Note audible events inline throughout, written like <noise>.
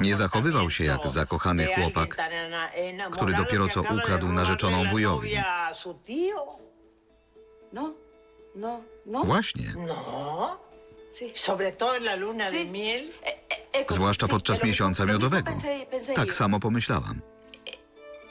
Nie zachowywał się jak zakochany chłopak, który dopiero co ukradł narzeczoną wujowi. No, no, no. Właśnie. No. Eh, eh, Zwłaszcza podczas miesiąca miodowego. Tak yo. samo pomyślałam.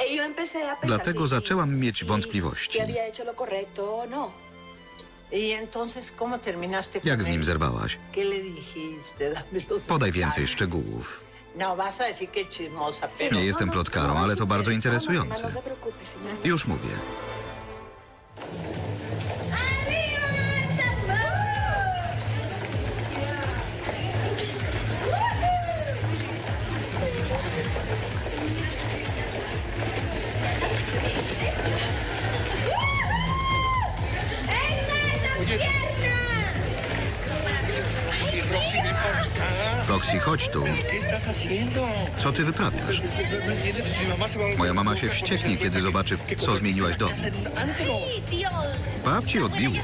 Eh, Dlatego zaczęłam mieć wątpliwości. Jak z nim zerwałaś? Podaj więcej szczegółów. No. Nie jestem plotkarą, ale to bardzo interesujące. No. Już mówię. Roxy, chodź tu. Co ty wyprawiasz? Moja mama się wścieknie, kiedy zobaczy, co zmieniłaś dom. Babci odbiło.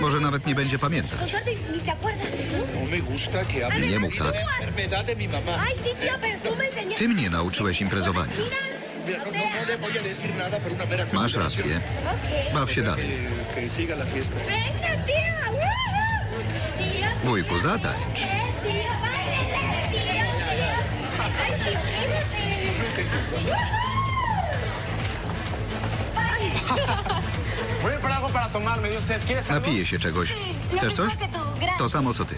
Może nawet nie będzie pamiętać. Nie mów tak. Ty mnie nauczyłeś imprezowania. Masz rację. Baw się dalej. Wujku, zatańcz. Napiję się czegoś. Chcesz coś? To samo co ty.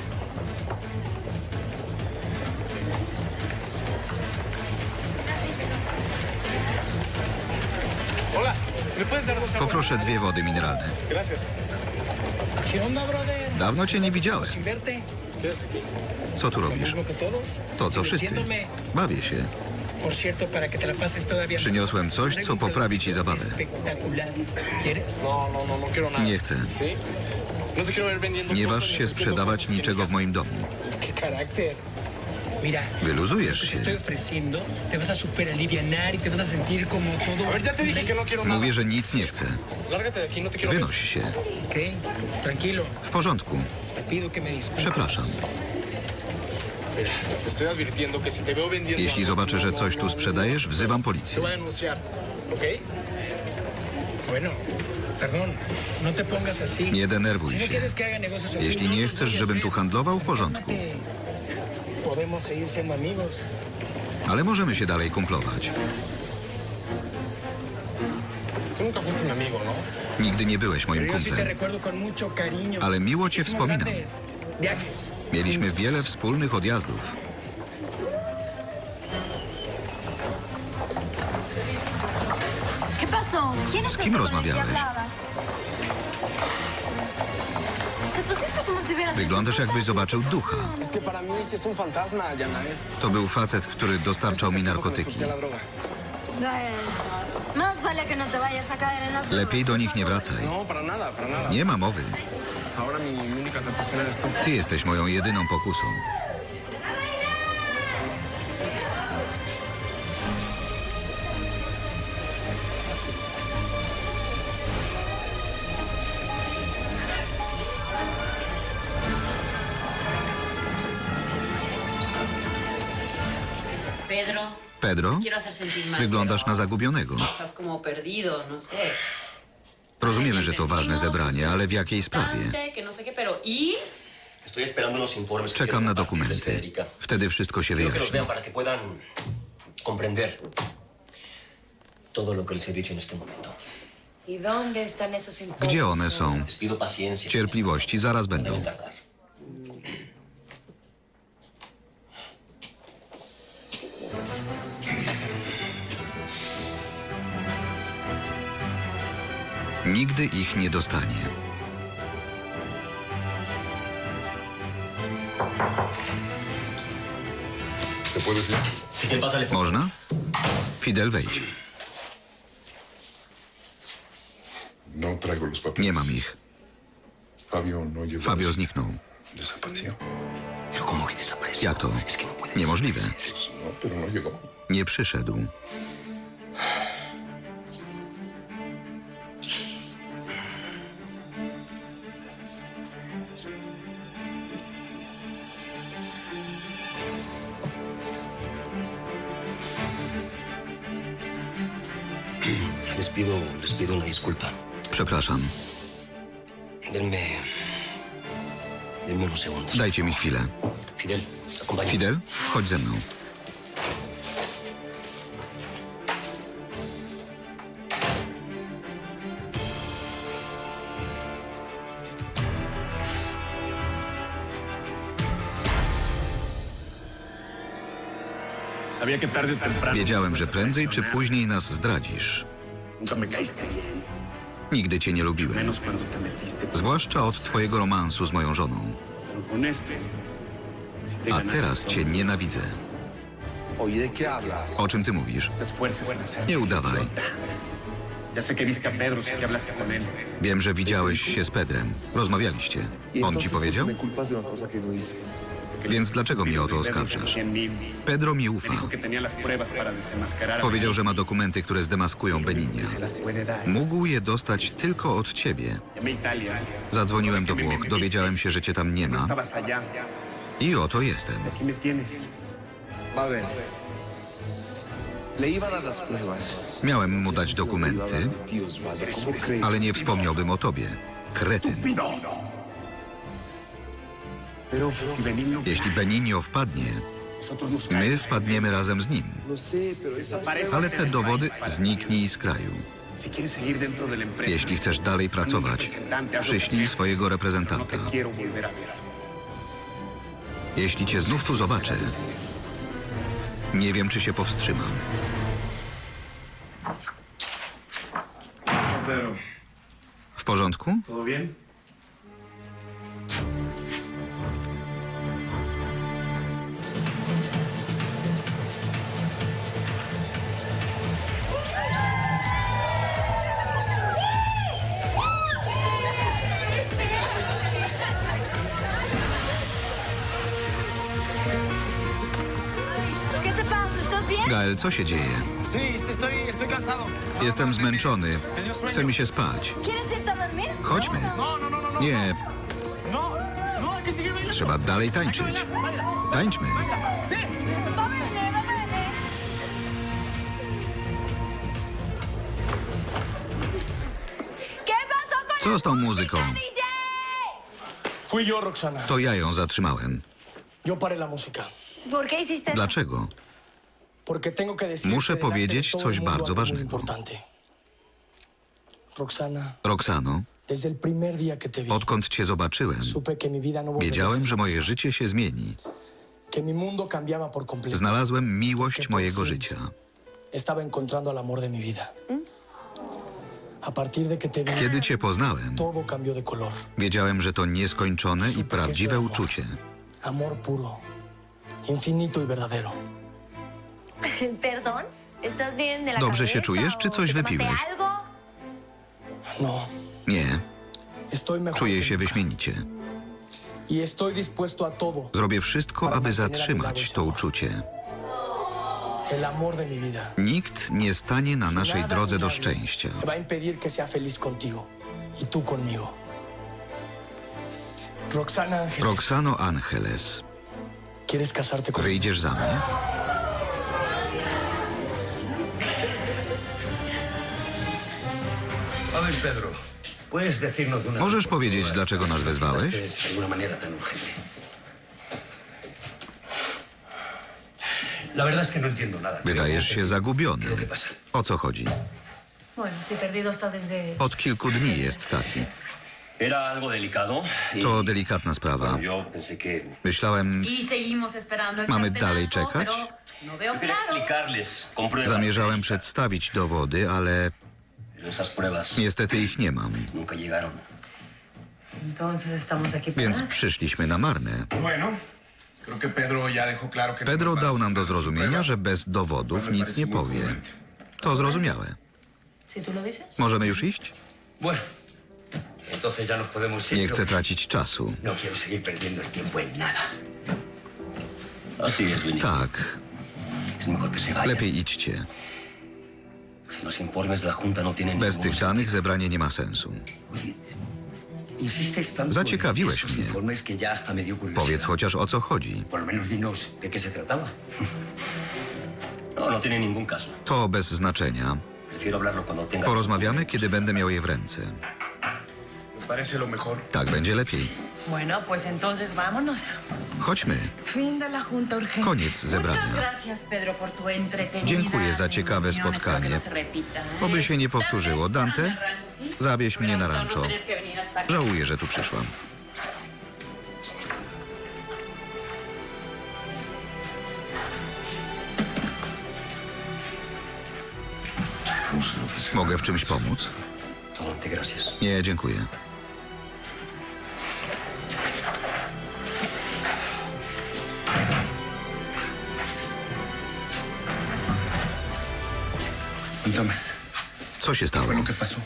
Hola, ¿me puedes dar dos aguas Poproszę dwie wody mineralne. Dawno cię nie widziałem. Co tu robisz? To co wszyscy. Bawię się. Przyniosłem coś, co poprawi ci zabawę. Nie chcę. Nie waż się sprzedawać niczego w moim domu. Wyluzujesz się. Mówię, że nic nie chcę. No. Wynoś się. W porządku. Przepraszam. Jeśli zobaczę, że no, coś tu sprzedajesz, wzywam policję. no. Nie denerwuj no się. Jeśli nie chcesz, żebym tu handlował, w porządku. Ale możemy się dalej kumplować. Nigdy nie byłeś moim kumplem. Ale miło cię wspominam. Mieliśmy wiele wspólnych odjazdów. ¿Qué pasó? ¿Quién es ¿Con quién ese con el que rozmawiałeś? hubieras Wyglądasz jakbyś zobaczył ducha. To był facet, który dostarczał mi narkotyki. La droga. Bueno, Más vale que no te vayas a caer en las Lepiej do nich nie wracaj. No, para nada, para nada. Nie ma mowy. Ahora mi, mi única tentación eres tú. Ty jesteś moją jedyną pokusą. Pedro, Pedro, wyglądasz na zagubionego. no. Rozumiemy, że to ważne zebranie, ale w jakiej sprawie? No ¿y? Czekam na dokumenty. Wtedy wszystko się wyjaśni. ¿Y? Gdzie one są? Cierpliwości, zaraz No będą. Nigdy ich nie dostanie. Można? Fidel, wejdź. No. Nie mam ich. Fabio no zniknął. Jak to? Niemożliwe. No. Nie przyszedł. Pido, les pido una disculpa. Przepraszam. Denme. Denme unos segundos. Dajcie mi chwilę. Fidel, acompáñame. Fidel, chodź ze mną. Wiedziałem, że prędzej czy później nas zdradzisz. Nigdy cię nie lubiłem. Zwłaszcza od twojego romansu z moją żoną. A teraz cię nienawidzę. O czym ty mówisz? Nie udawaj. Wiem, że widziałeś się z Pedrem. Rozmawialiście. On ci powiedział? Więc dlaczego mnie o to oskarżasz? Pedro mi ufa. Powiedział, że ma dokumenty, które zdemaskują Beninia. Mógł je dostać tylko od ciebie. Zadzwoniłem do Włoch, dowiedziałem się, że cię tam nie ma i oto jestem. Miałem mu dać dokumenty, ale nie wspomniałbym o tobie. Kretyn. Jeśli Benigno wpadnie, my wpadniemy razem z nim. Ale te dowody zniknij z kraju. Jeśli chcesz dalej pracować, przyślij swojego reprezentanta. Jeśli cię znów tu zobaczę, nie wiem, czy się powstrzymam. W porządku? Gael, co się dzieje? Jestem zmęczony. Chce mi się spać. ¿Quieres irte a dormir? Chodźmy. Nie. Trzeba dalej tańczyć. Tańczmy. Va, nene, va, nene. ¿Qué pasó con Co z tą muzyką? DJ? Fui yo, Roxana. To ja ją zatrzymałem. Yo paré la música. ¿Por qué hiciste eso? Dlaczego? Muszę powiedzieć coś bardzo ważnego. Roxano, odkąd cię zobaczyłem, no wiedziałem, że moje życie się zmieni. Znalazłem miłość mojego życia. Vi, Kiedy cię poznałem, wiedziałem, że to nieskończone i prawdziwe uczucie. Amor puro, infinito y verdadero. <laughs> Perdón, ¿estás bien de la Dobrze się cabeza czujesz, czy coś te tomaste wypiłeś? algo? No, Nie, estoy mejor. czuję que się nunca. wyśmienicie. Y estoy dispuesto a todo. Zrobię wszystko, aby zatrzymać to uczucie. El amor de mi vida. Nikt nie stanie na naszej Nada drodze ni do nadie szczęścia. Me va a impedir que sea feliz contigo y tú conmigo. Roxana Ángeles, Roxano Angeles, ¿quieres casarte conmigo? wyjdziesz za mnie? Możesz powiedzieć, dlaczego nas wezwałeś? no. Wydajesz się zagubiony. O co chodzi? Od kilku dni jest taki. Y- To delikatna sprawa. Myślałem, Y Mamy dalej czekać? No zamierzałem przedstawić dowody, ale niestety ich nie mam. nunca llegaron. Entonces estamos aquí para... Więc przyszliśmy na marne. Pedro. Pedro dał nam do zrozumienia, że bez dowodów nic nie powie. To zrozumiałe. Si tú lo dices. Możemy już iść? Bueno, entonces ya nos podemos ir. Nie chcę tracić czasu. No quiero seguir perdiendo el tiempo en nada. Así es, Benito. Tak, Es mejor que se vaya. lepiej idźcie. Si los informes de la Junta no tienen Bez tych danych zebranie nie ma sensu. Oye, insistes tanto Zaciekawiłeś en esos mnie. informes que ya hasta me dio curiosidad. Powiedz chociaż o co chodzi. Por lo menos dinos de qué se trataba. <laughs> No, no tiene ningún caso. To bez znaczenia. Prefiero hablarlo cuando tenga... Porozmawiamy, kiedy będę miał je w ręce. Parece lo mejor. Tak będzie lepiej. Bueno, pues entonces vámonos. Chodźmy. Fin de la junta urgente. Koniec Muchas zebrania. gracias, Pedro, por tu entretenida Dziękuję za ciekawe reunión. Espero spotkanie. que no se repita, ¿eh? Oby się nie powtórzyło. Dante, zawieź mnie na rancho. Żałuję, że tu przyszłam. Mogę w czymś pomóc? Nie, dziękuję. Co się ¿qué fue stało?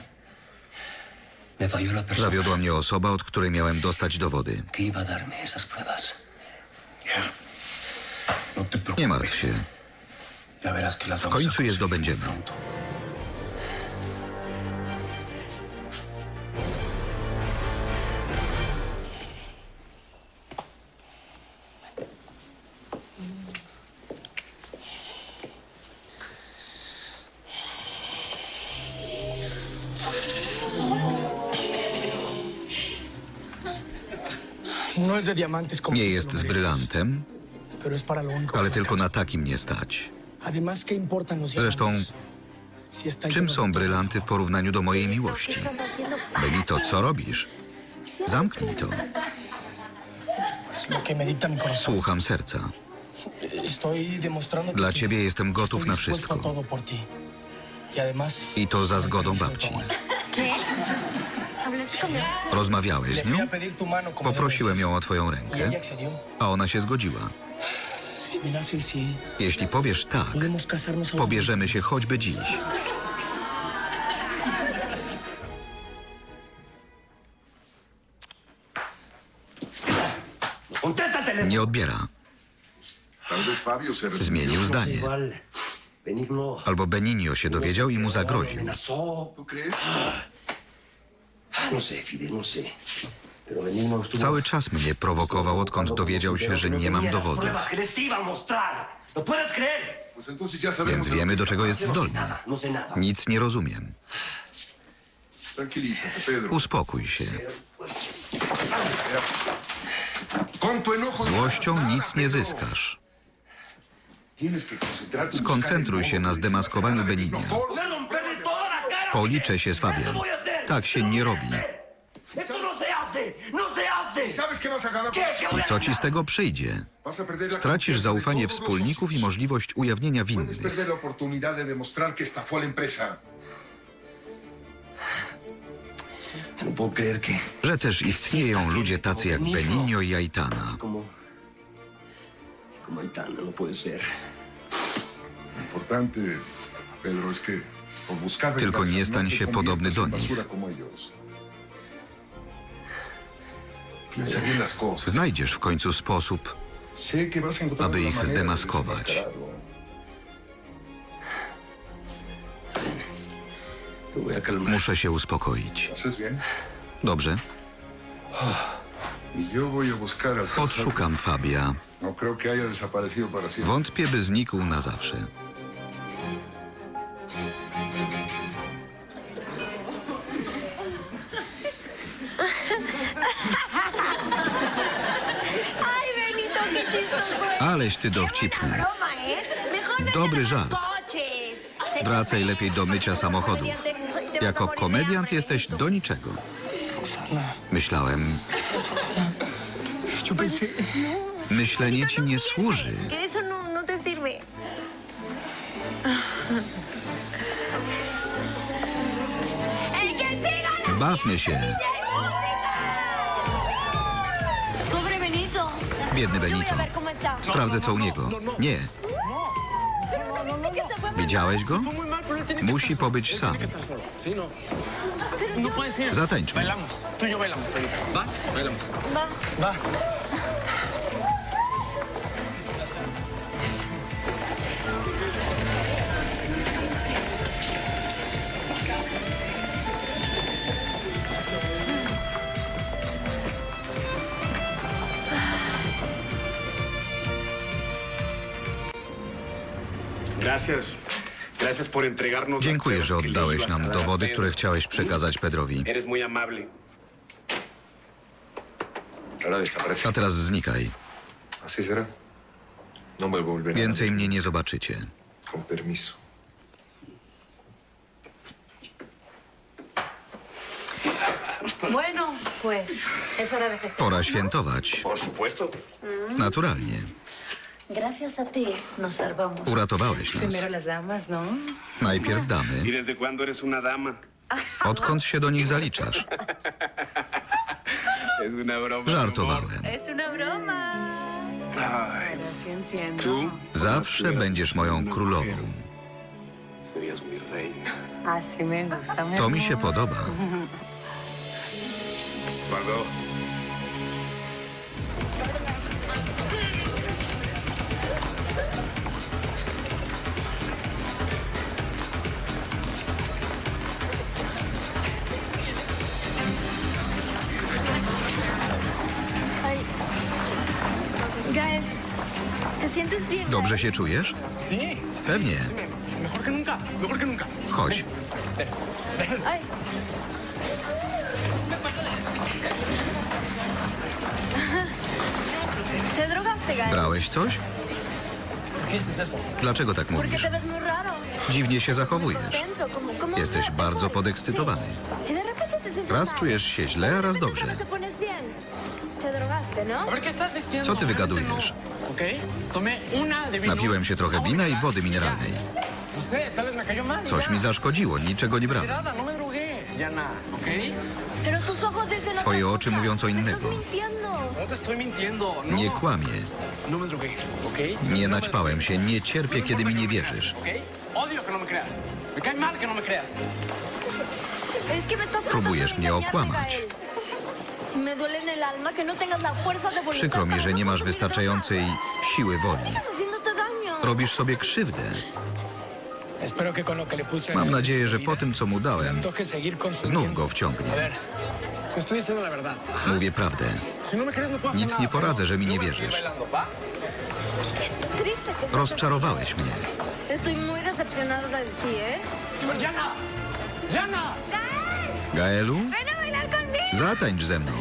persona Zawiodła mnie osoba, od której miałem dostać dowody. No. Nie martw się. W końcu je zdobędziemy. Nie jest lo z brylantem, ale tylko na takim nie stać. Además, ¿qué importan los Zresztą, Czym są brylanty w porównaniu do mojej miłości? Benito, co robisz? Zamknij to. Słucham serca. Dla ciebie jestem gotów na wszystko. Y I to za zgodą babci. Rozmawiałeś z nią? Poprosiłem ją o twoją rękę, a ona się zgodziła. Jeśli powiesz tak, pobierzemy się choćby dziś. Nie odbiera. Zmienił zdanie. Albo Benigno się dowiedział i mu zagroził. Cały czas mnie prowokował, odkąd dowiedział się, że nie mam dowodów. Sabemos... Więc wiemy, do czego jest no zdolny. no. Nic nie rozumiem. Uspokój się. Tu enojo... Złością nic nie zyskasz. Que concentrarte en Skoncentruj się na zdemaskowaniu despistar a Benignia. Benigno. ¡Me romperle toda la cara! Policzę się z Fabiem. Tak się nie robi. ¡Esto no se hace! ¡No se hace! ¿Sabes qué vas a ganar? ¿Qué? ¿Qué voy I co ci z tego przyjdzie? Stracisz zaufanie wspólników i możliwość ujawnienia winnych. Że też istnieją ludzie tacy jak Benigno i Aitana. No puede ser. Lo importante, Pedro, es que Tylko nie stań się podobny do nich. Znajdziesz w końcu sposób, aby ich zdemaskować. muszę się uspokoić. Dobrze? Odszukam Fabia. No. Wątpię, by znikł na zawsze. Aleś ty dowcipny. Dobry żart. Wracaj lepiej do mycia samochodów. Jako komediant jesteś do niczego. Myślałem, myślenie ci nie służy. Que eso Biedny Benito. Sprawdzę co u niego. Nie. Widziałeś go? Musi pobyć sam. Zatańczmy. Bailamos. Tú y yo bailamos ahorita. ¿Va? Bailamos. Va. va. Dziękuję, że oddałeś nam dowody, które chciałeś przekazać Pedrowi. A teraz znikaj. No Więcej mnie nie zobaczycie. Con permiso. Bueno, pues es hora de festejar. Pora świętować. Por supuesto. Naturalnie. Gracias a ti nos salvamos. Uratowałeś nas. Primero las damas, ¿no? Najpierw ¿Y damy. desde cuándo eres una dama? Odkąd się do nich zaliczasz? <laughs> Es una broma. amor. Żartowałem. Es una broma. Ay, Pero sí entiendo. tú Zawsze będziesz moją królową. serías mi reina. Así me gusta. mi To mi się amor. podoba. Margot. Dobrze się czujesz? Pewnie. Chodź. Brałeś coś? Dlaczego tak mówisz? Dziwnie się zachowujesz. Jesteś bardzo podekscytowany. Raz czujesz się źle, a raz dobrze. ¿no? Co ty wygadujesz? Napiłem się trochę wina i wody mineralnej. Coś mi zaszkodziło, niczego nie brałem. No Twoje oczy mówią co innego. No. No, Nie ¿ok? Nie naćpałem się, nie cierpię, kiedy mi nie wierzysz. Próbujesz mnie okłamać. Gael. Me duele en el alma que no tengas la fuerza de voluntad Przykro mi, że no nie masz consumir wystarczającej siły woli. haciéndote daño. Robisz sobie krzywdę. Mam nadzieję, że po tym, co mu dałem, znów go wciągnie. Mówię prawdę. No no Nic nie poradzę, że mi nie wierzysz. bailando, ¿va? Triste que seas Rozczarowałeś mnie. así. Estoy muy decepcionada de ti, ¿eh? Pero Jana, Jana. Gaelu? Zatańcz ze mną.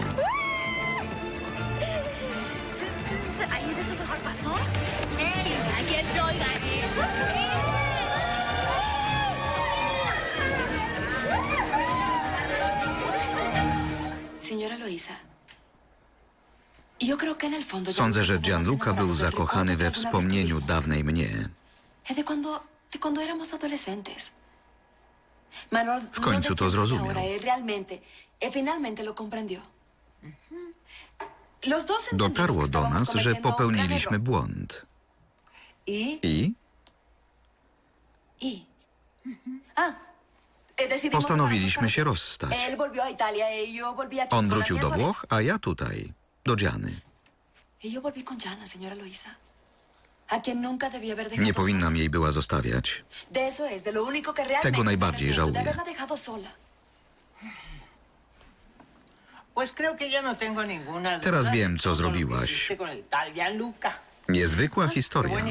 Sądzę, że Gianluca był zakochany we wspomnieniu dawnej mnie. Es de cuando, de cuando éramos adolescentes. Manol, W końcu to zrozumiał. Dos entendimos Dotarło do nas, że popełniliśmy błąd. Y I Y... Ah, eh, decidimos postanowiliśmy się rozstać. Y On wrócił do. Włoch, a ja tutaj, do Dziany. Nie powinnam jej była zostawiać. Tego najbardziej żałuję. no. Teraz wiem, co zrobiłaś. Niezwykła historia. ¿eh?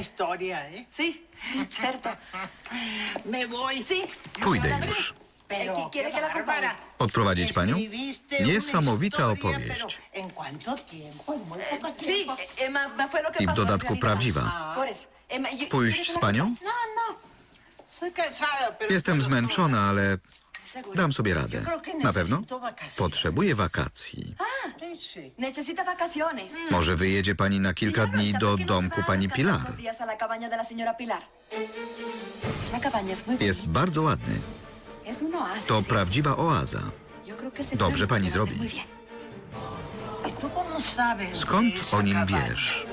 <laughs> Pójdę już. Odprowadzić panią? Niesamowita opowieść. Eh, eh, I w pasó en dodatku prawdziwa. Eh, Pójść ¿quiere que z panią? No, no. Jestem zmęczona, ale dam sobie radę. Na pewno? Potrzebuję wakacji. Necesita vacaciones. Może wyjedzie pani na kilka dni do ¿por qué no domku pani Pilar? Jest bardzo ładny. To prawdziwa oaza. Dobrze pani zrobi. muy bien. ¿Y tú cómo sabes de Skąd o nim wiesz?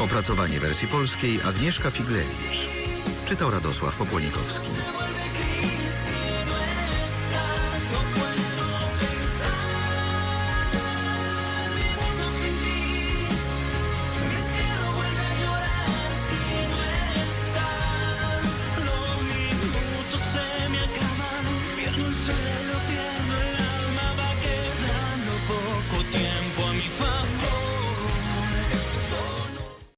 Opracowanie wersji polskiej Agnieszka Figlewicz. Czytał Radosław Popłonikowski.